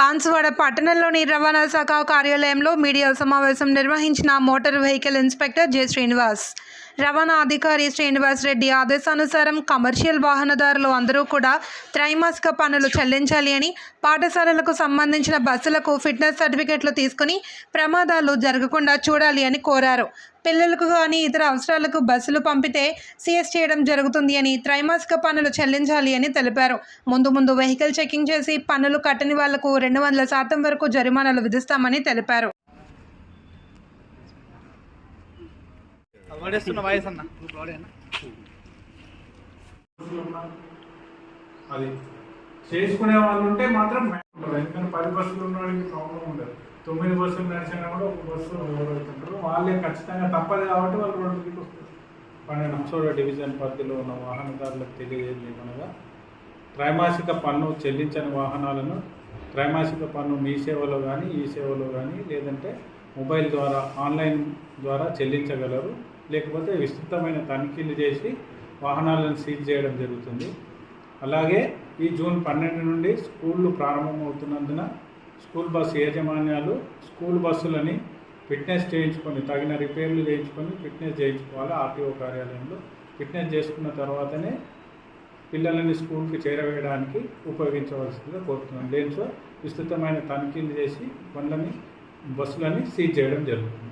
బాన్సువాడ పట్టణంలోని రవాణా శాఖ కార్యాలయంలో మీడియా సమావేశం నిర్వహించిన motor vehicle inspector J Srinivas. రవాణా అధికారి శ్రీనివాస్ రెడ్డి ఆదేశానుసారం కమర్షియల్ వాహనదారులు అందరూ కూడా త్రైమాసిక పన్నులు చెల్లించాలి అని పాఠశాలలకు సంబంధించిన బస్సులకు ఫిట్నెస్ సర్టిఫికెట్లు తీసుకుని ప్రమాదాలు జరగకుండా చూడాలి అని కోరారు. పిల్లలకు కానీ ఇతర అవసరాలకు బస్సులు పంపితే సీఎస్ చేయడం జరుగుతుంది అని త్రైమాసిక పన్నులు చెల్లించాలి అని తెలిపారు. ముందు ముందు వెహికల్ చెకింగ్ చేసి పన్నులు కట్టని వాళ్ళకు రెండు వందల శాతం వరకు జరిమానాలు విధిస్తామని తెలిపారు. పడేస్తున్న వాయిస్ అన్న. అది చేసుకునే వాళ్ళు ఉంటే మాత్రం. ఎందుకంటే పది బస్సులు ఉన్న వాళ్ళకి ప్రాబ్లం ఉండదు. తొమ్మిది బస్సులు నడిచినా కూడా ఒక బస్సు ఓవర్ అవుతుంటారు వాళ్ళే ఖచ్చితంగా తప్పదు కాబట్టి వాళ్ళు రోడ్డుకి వస్తారు. పన్నెండు అంశోడ డివిజన్ పరిధిలో ఉన్న వాహనదారులకు తెలియజేయలేమనగా త్రైమాసిక పన్ను చెల్లించని వాహనాలను త్రైమాసిక పన్ను మీ సేవలో కానీ ఈ సేవలో కానీ లేదంటే మొబైల్ ద్వారా ఆన్లైన్ ద్వారా చెల్లించగలరు. లేకపోతే విస్తృతమైన తనిఖీలు చేసి వాహనాలను సీజ్ చేయడం జరుగుతుంది. అలాగే ఈ జూన్ పన్నెండు నుండి స్కూళ్ళు ప్రారంభమవుతున్నందున స్కూల్ బస్సు యాజమాన్యాలు స్కూల్ బస్సులని ఫిట్నెస్ చేయించుకొని తగిన రిపేర్లు చేయించుకొని ఫిట్నెస్ చేయించుకోవాలి ఆర్టీఓ కార్యాలయంలో. ఫిట్నెస్ చేసుకున్న తర్వాతనే పిల్లలని స్కూల్కి చేరవేయడానికి ఉపయోగించవలసిందిగా కోరుతున్నాను లేనిచో విస్తృతమైన తనిఖీలు చేసి పనులని బస్సులని సీజ్ చేయడం జరుగుతుంది.